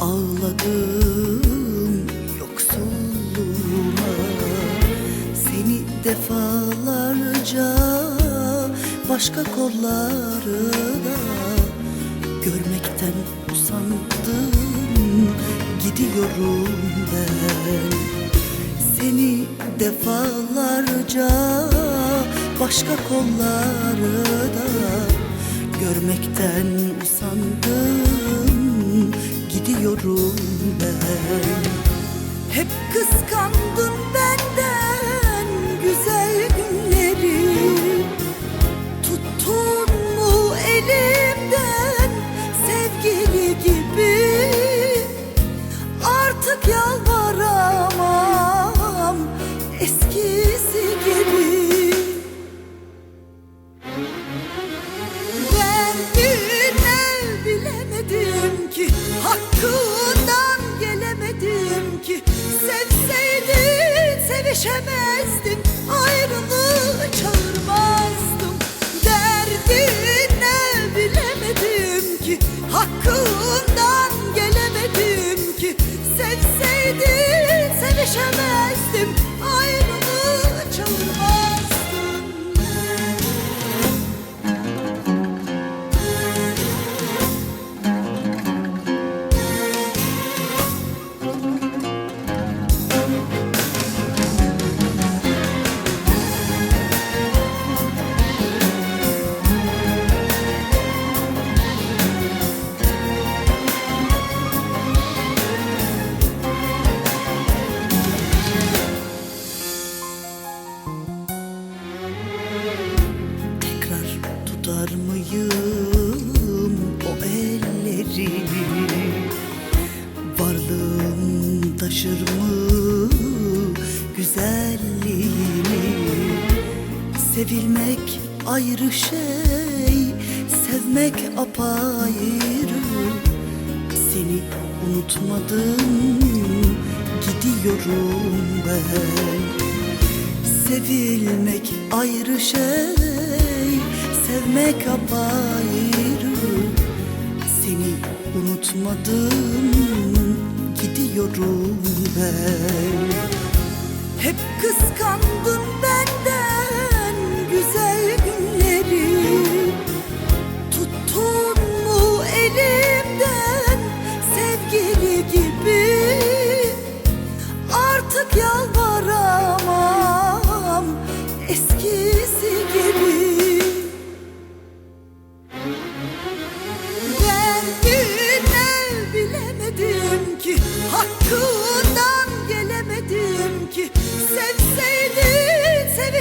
Ağladım yoksulluğuma. Seni defalarca başka kollarda Görmekten usandım. Gidiyorum ben. Seni defalarca başka kollarda Görmekten usandım gidiyorum ben. Hep kıskandın benden sevişemezdim Ayrılığı çağırmazdım. Derdine bilemedim ki Hakkından gelemedim ki. Sevseydin sevişemezdim mıyım o elleri Varlığım taşır mı güzelliğini? Sevilmek ayrı şey Sevmek apayrı. Seni unutmadım Gidiyorum ben. Sevilmek ayrı şey Sevmek apayrı Seni unutmadım Gidiyorum ben. Hep kıskandın benden Güzel günleri. Tuttun mu elimden Sevgili gibi? Artık yalvaramam eskisi gibi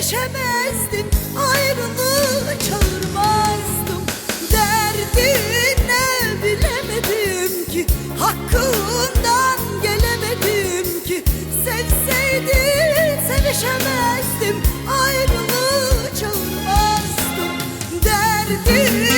Düşemezdin ayrılığı çağırmazdım. Derdine bilemedim ki Hakkından gelemedim ki. Sevseydin sevişemezdim Ayrılığı çağırmazdım. Derdine